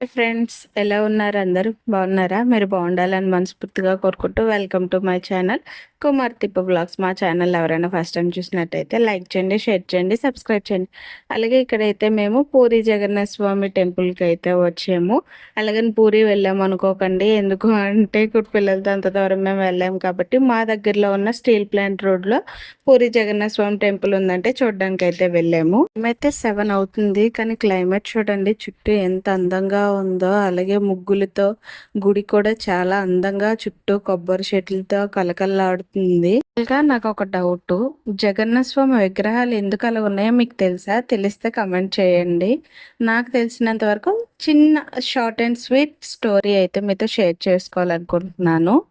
Friends ఎలా ఉన్నారు? అందరూ బాగున్నారా? మీరు బాగుండాలని మనస్ఫూర్తిగా కోరుకుంటూ welcome to my channel Kumar Tippa blogs. మా ఛానల్ ఎవరైనా ఫస్ట్ టైం చూసినట్టయితే లైక్ చేయండి షేర్ చేయండి సబ్స్క్రైబ్ చేయండి. అలాగే ఇక్కడైతే మేము పూరి జగన్నాథ స్వామి టెంపుల్కి అయితే వచ్చాము. అలాగే పూరి వెళ్ళాము అనుకోకండి. ఎందుకు అంటే ఇప్పుడు పిల్లలతో అంత దూరం మేము వెళ్ళాము కాబట్టి మా దగ్గరలో ఉన్న స్టీల్ ప్లాంట్ రోడ్లో పూరి జగన్నాథ స్వామి టెంపుల్ ఉందంటే చూడడానికి అయితే వెళ్ళాము. మేమైతే సెవెన్ అవుతుంది కానీ క్లైమేట్ చూడండి చుట్టూ ఎంత అందంగా ఉందో అలాగే ముగ్గులతో గుడి కూడా చాలా అందంగా చుట్టూ కొబ్బరి చెట్లతో కలకల్లాడుతుంది ఇంకా నాకు ఒక డౌట్. జగన్నాథ స్వామి విగ్రహాలు ఎందుకు అలా ఉన్నాయో మీకు తెలుసా? తెలిస్తే కమెంట్ చేయండి. నాకు తెలిసినంత వరకు చిన్న షార్ట్ అండ్ స్వీట్ స్టోరీ అయితే మీతో షేర్ చేసుకోవాలనుకుంటున్నాను.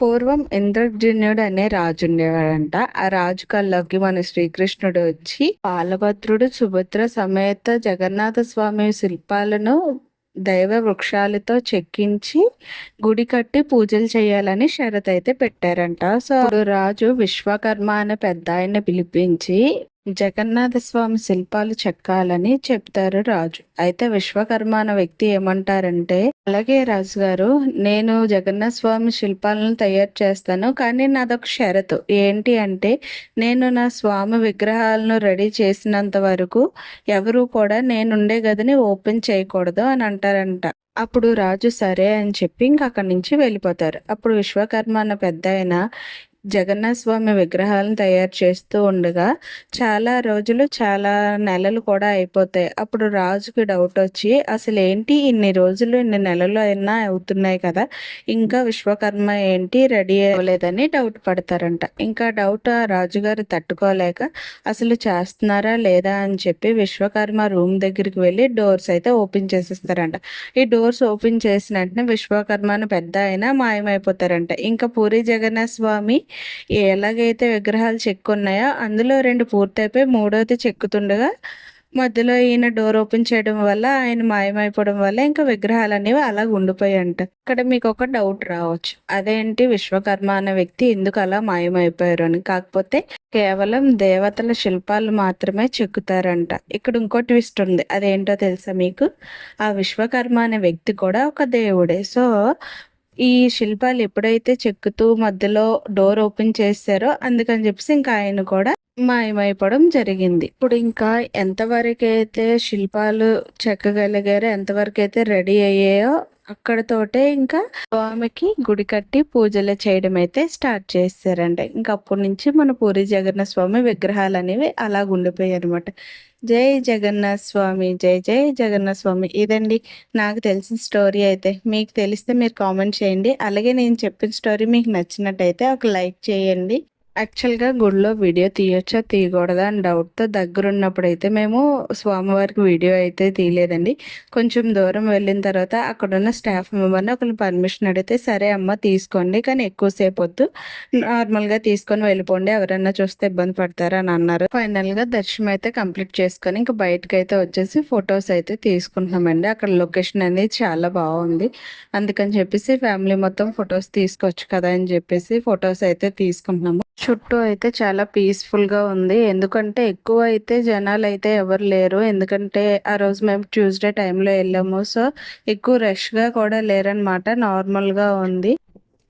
పూర్వం ఇంద్రజున్యుడు అనే రాజు ఉండేవాడంట. ఆ రాజు కల్లోకి మన శ్రీకృష్ణుడు వచ్చి బాలభద్రుడు సుభద్ర సమేత జగన్నాథ స్వామి శిల్పాలను దైవ వృక్షాలతో చెక్కించి గుడి కట్టి పూజలు చేయాలని షరత్ అయితే పెట్టారంట. సో రాజు విశ్వకర్మ అనే పెద్ద ఆయన పిలిపించి జగన్నాథ స్వామి శిల్పాలు చెక్కాలని చెప్తారు రాజు. అయితే విశ్వకర్మ అన్న వ్యక్తి ఏమంటారంటే అలాగే రాజు గారు నేను జగన్నాథ స్వామి శిల్పాలను తయారు చేస్తాను కానీ నాదొక షరతు. ఏంటి అంటే నేను నా స్వామి విగ్రహాలను రెడీ చేసినంత వరకు ఎవరు కూడా నేనుండే గదిని ఓపెన్ చేయకూడదు అని అంటారంట. అప్పుడు రాజు సరే అని చెప్పి ఇంక అక్కడి నుంచి వెళ్ళిపోతారు. అప్పుడు విశ్వకర్మ అన్న పెద్ద జగన్నాథ స్వామి విగ్రహాలను తయారు చేస్తూ ఉండగా చాలా రోజులు చాలా నెలలు కూడా అయిపోతాయి. అప్పుడు రాజుకి డౌట్ వచ్చి అసలు ఏంటి ఇన్ని రోజులు ఇన్ని నెలలు అయినా అవుతున్నాయి కదా? ఇంకా విశ్వకర్మ ఏంటి? రెడీ అవ్వలేదని డౌట్ పడతారంట. ఇంకా డౌట్ ఆ రాజుగారు తట్టుకోలేక అసలు చేస్తున్నారా లేదా? అని చెప్పి విశ్వకర్మ రూమ్ దగ్గరికి వెళ్ళి డోర్స్ అయితే ఓపెన్ చేసేస్తారంట. ఈ డోర్స్ ఓపెన్ చేసిన వెంటనే విశ్వకర్మను పెద్ద అయినా మాయమైపోతారంట. ఇంకా పూరి జగన్నాథ స్వామి ఎలాగైతే విగ్రహాలు చెక్కున్నాయో అందులో రెండు పూర్తయిపోయి మూడోది చెక్కుతుండగా మధ్యలో ఈయన డోర్ ఓపెన్ చేయడం వల్ల ఆయన మాయమైపోవడం వల్ల ఇంకా విగ్రహాలు అనేవి అలా ఉండిపోయాయంట. ఇక్కడ మీకు ఒక డౌట్ రావచ్చు. అదేంటి విశ్వకర్మ అనే వ్యక్తి ఎందుకు అలా మాయమైపోయారు అని? కాకపోతే కేవలం దేవతల శిల్పాలు మాత్రమే చెక్కుతారంట. ఇక్కడ ఇంకో ట్విస్ట్ ఉంది. అదేంటో తెలుసా మీకు? ఆ విశ్వకర్మ అనే వ్యక్తి కూడా ఒక దేవుడే. సో ఈ శిల్పాలు ఎప్పుడైతే చెక్కుతూ మధ్యలో డోర్ ఓపెన్ చేశారో అందుకని చెప్పేసి ఇంకా ఆయన కూడా మాయమైపోవడం జరిగింది. ఇప్పుడు ఇంకా ఎంతవరకు అయితే శిల్పాలు చెక్కగలిగారో ఎంతవరకు అయితే రెడీ అయ్యాయో అక్కడతోటే ఇంకా స్వామికి గుడి కట్టి పూజలు చేయడం అయితే స్టార్ట్ చేస్తారంట ఇంకా అప్పటి నుంచి మన పూరి జగన్నాథ స్వామి విగ్రహాలు అనేవి అలా ఉండిపోయాయి అనమాట జై జగన్నాథ స్వామి జై జై జగన్నాథ స్వామి ఇదండి నాకు తెలిసిన స్టోరీ అయితే. మీకు తెలిస్తే మీరు కామెంట్ చేయండి. అలాగే నేను చెప్పిన స్టోరీ మీకు నచ్చినట్టయితే ఒక లైక్ చేయండి. యాక్చువల్గా గుడిలో వీడియో తీయొచ్చా తీయకూడదా అని డౌట్తో దగ్గరున్నప్పుడు అయితే మేము స్వామివారికి వీడియో అయితే తీయలేదండి. కొంచెం దూరం వెళ్ళిన తర్వాత అక్కడున్న స్టాఫ్ మెంబర్ని ఒకరిని పర్మిషన్ అడిగితే సరే అమ్మ తీసుకోండి కానీ ఎక్కువసేపు వద్దు. నార్మల్గా తీసుకొని వెళ్ళిపోండి. ఎవరైనా చూస్తే ఇబ్బంది పడతారా? అని అన్నారు. ఫైనల్గా దర్శనం అయితే కంప్లీట్ చేసుకొని ఇంకా బయటకు అయితే వచ్చేసి ఫొటోస్ అయితే తీసుకుంటున్నామండి. అక్కడ లొకేషన్ అనేది చాలా బాగుంది. అందుకని చెప్పేసి ఫ్యామిలీ మొత్తం ఫొటోస్ తీసుకోవచ్చు కదా అని చెప్పేసి ఫొటోస్ అయితే తీసుకుంటున్నాము. చుట్టూ అయితే చాలా పీస్ఫుల్గా ఉంది. ఎందుకంటే ఎక్కువ అయితే జనాలు అయితే ఎవరు లేరు. ఎందుకంటే ఆ రోజు మేము ట్యూస్డే టైంలో వెళ్ళాము. సో ఎక్కువ రష్గా కూడా లేరనమాట నార్మల్గా ఉంది.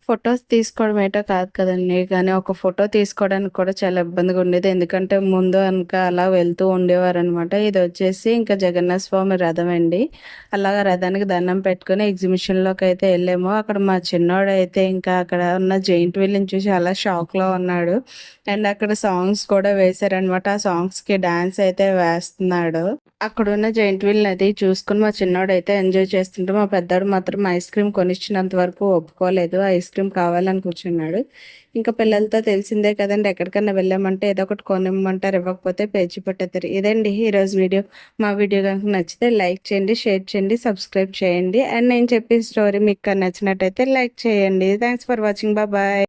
ఫొటోస్ తీసుకోవడం ఏటో కాదు కదండి. కానీ ఒక ఫోటో తీసుకోవడానికి కూడా చాలా ఇబ్బందిగా ఉండేది. ఎందుకంటే ముందు వెనక అలా వెళ్తూ ఉండేవారు అనమాట ఇది వచ్చేసి ఇంకా జగన్నాథ స్వామి రథం అండి. అలాగా రథానికి దండం పెట్టుకుని ఎగ్జిబిషన్లోకి అయితే వెళ్ళాము. అక్కడ మా చిన్నోడు అయితే ఇంకా అక్కడ ఉన్న జైంట్ వీల్ని చూసి అలా షాక్లో ఉన్నాడు. అండ్ అక్కడ సాంగ్స్ కూడా వేశారనమాట. ఆ సాంగ్స్కి డ్యాన్స్ అయితే వేస్తున్నాడు. అక్కడ ఉన్న జైంట్ వీల్ నది చూసుకుని మా చిన్నోడు అయితే ఎంజాయ్ చేస్తుంటే మా పెద్దోడు మాత్రం ఐస్ క్రీమ్ కొనిచ్చినంత వరకు ఒప్పుకోలేదు. ఐస్ క్రీమ్ కావాలని కూర్చున్నాడు. ఇంకా పిల్లలతో తెలిసిందే కదండి ఎక్కడికన్నా వెళ్ళామంటే ఏదో ఒకటి కొనిమ్మంటారు ఇవ్వకపోతే పేచి పెట్టేస్తారు. ఇదండి ఈరోజు వీడియో. మా వీడియో కనుక నచ్చితే లైక్ చేయండి షేర్ చేయండి సబ్స్క్రైబ్ చేయండి. అండ్ నేను చెప్పే స్టోరీ మీకు నచ్చినట్టయితే లైక్ చేయండి. Thanks for watching. బాయ్.